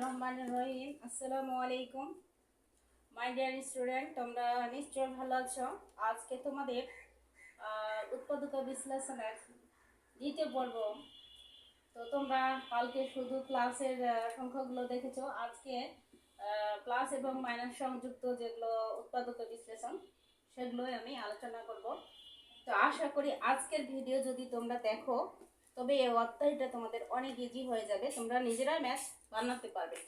রহমান রহিম, আসসালামু আলাইকুম। My dear student তোমরা নিশ্চয় ভালো আছো? আজকে তোমাদের বিশ্লেষণের দ্বিতীয় পর্ব। তো তোমরা কালকে শুধু ক্লাসের সংখ্যাগুলো দেখেছ। আজকে প্লাস এবং মাইনাস সংযুক্ত যেগুলো উৎপাদক বিশ্লেষণ, সেগুলোই আমি আলোচনা করব। তো আশা করি আজকের ভিডিও যদি তোমরা দেখো তবে এই অধ্যায়টা তোমাদের অনেক ইজি হয়ে যাবে, তোমরা নিজেরাই ম্যাথ বানাতে পারবে।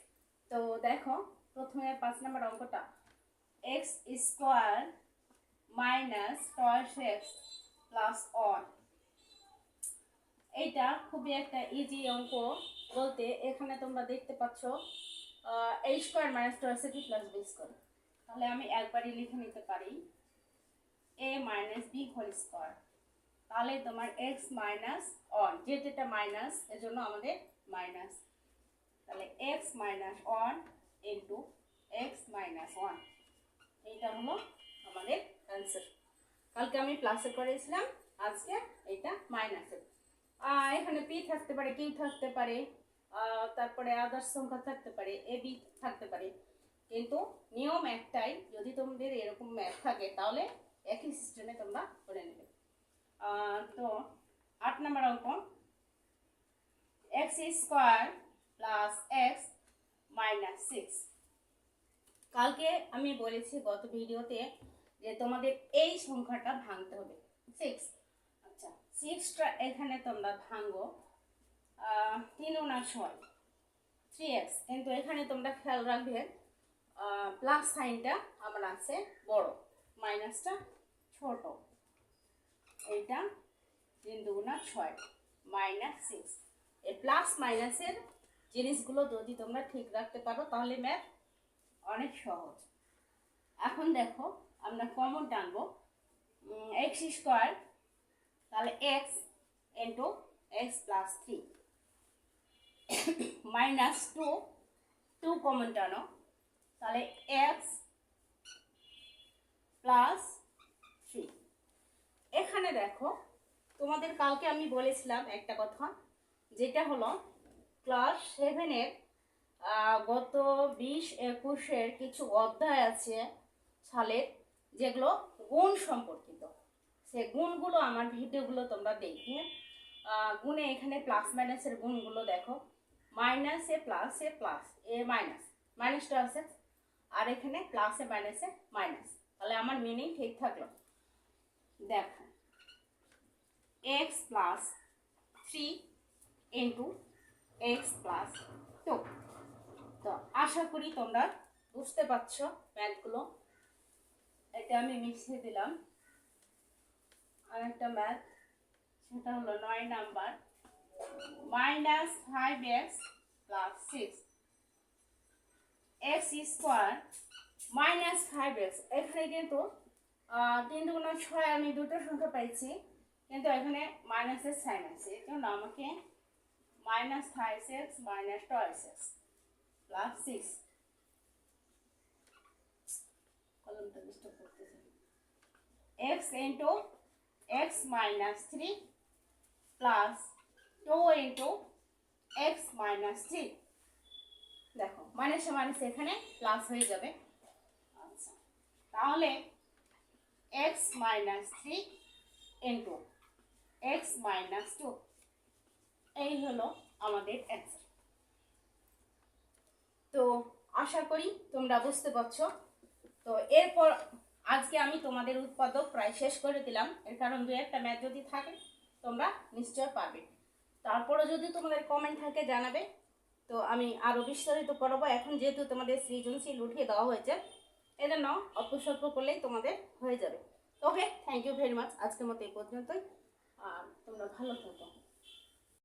তো দেখো, প্রথমে পাঁচ নম্বর অঙ্কটা। X square minus twice x plus one এইটা খুবই একটা ইজি অঙ্ক বলতে এখানে তোমরা দেখতে পাচ্ছ এই square minus twice x plus b square তাহলে আমি একবারই লিখে নিতে পারি a minus b whole square তাহলে তোমার এক্স মাইনাস অন যেহেতু এটা মাইনাস এজন্য আমাদের মাইনাস তাহলে x minus one into x minus one এইটা হলো আমাদের অ্যান্সার কালকে আমি প্লাসে করেছিলাম, আজকে এইটা মাইনাসে এখানে পি থাকতে পারে কিউ থাকতে পারে তারপরে আদার্স সংখ্যা থাকতে পারে এ বি থাকতে পারে। কিন্তু নিয়ম একটাই, যদি তোমাদের এরকম ম্যাথ থাকে, তাহলে একই সিস্টেমে তোমরা করে নেবে। তো আট নম্বর অঙ্ক। X square plus x minus six কালকে আমি বলেছি গত ভিডিওতে যে তোমাদের এই সংখ্যাটা ভাঙতে হবে। সিক্স আচ্ছা সিক্সটা এখানে তোমরা ভাঙো। তিন ওনা ছয়। থ্রি এক্স কিন্তু এখানে তোমরা খেয়াল রাখবে প্লাস সাইনটা আমার আছে বড়। মাইনাসটা ছোট। এইটা তিন দুগুণা ছয় মাইনাস সিক্স এই প্লাস মাইনাসের জিনিসগুলো যদি তোমরা ঠিক রাখতে পারো, তাহলে ম্যাথ অনেক সহজ। এখন দেখো, আমরা কমন টানবো। এক্স স্কোয়ার তাহলে x into x plus three minus two two common টানো। তাহলে এক্স প্লাস থ্রি এখানে দেখো তোমাদের কালকে আমি বলেছিলাম একটা কথা, যেটা হলো ক্লাস সেভেনের গত বিশ একুশের কিছু অধ্যায় আছে সালের যেগুলো গুণ সম্পর্কিত। সে গুণগুলো আমার ভিডিওগুলো তোমরা দেখে গুণে এখানে প্লাস মাইনাসের গুণগুলো দেখো। মাইনাসে প্লাসে প্লাস এ মাইনাস মাইনাসটা আছে, আর এখানে প্লাসে মাইনাসে মাইনাস তাহলে আমার মিনিং ঠিক থাকল। দেখো। X plus three into x plus two তো আশা করি তোমরা বুঝতে পারছ ম্যাথগুলো এটা আমি মিশিয়ে দিলাম। আর একটা ম্যাথ সেটা হলো নয় number. Minus five x plus six x square minus five x এখানে কিন্তু তিন দুগুণ ছয় আমি দুটো সংখ্যা পাইছি। কিন্তু এখানে মাইনাসের সাইন আছে, এই জন্য আমাকে minus five x minus twice x plus six x into x minus three plus two into x minus three দেখো মাইনাসে মাইনাস এখানে প্লাস হয়ে যাবে। আচ্ছা তাহলে x minus three into x minus two এই হলো আমাদের অ্যান্সার তো আশা করি তোমরা বুঝতে পারছ। তো এরপর আজকে আমি তোমাদের উৎপাদক প্রায় শেষ করে দিলাম। এর কারণ দু একটা ম্যাচ যদি থাকে, তোমরা নিশ্চয় পাবে। তারপরে যদি তোমাদের কমেন্ট থাকে, জানাবে। তো আমি আরও বিস্তারিত করব এখন যেহেতু তোমাদের সৃজনশীল উঠিয়ে দেওয়া হয়েছে, এজন্য অল্প স্বল্প করলেই তোমাদের হয়ে যাবে। Okay thank you very much আজকের মতো এই পর্যন্তই। আর তোমরা ভালো থাকো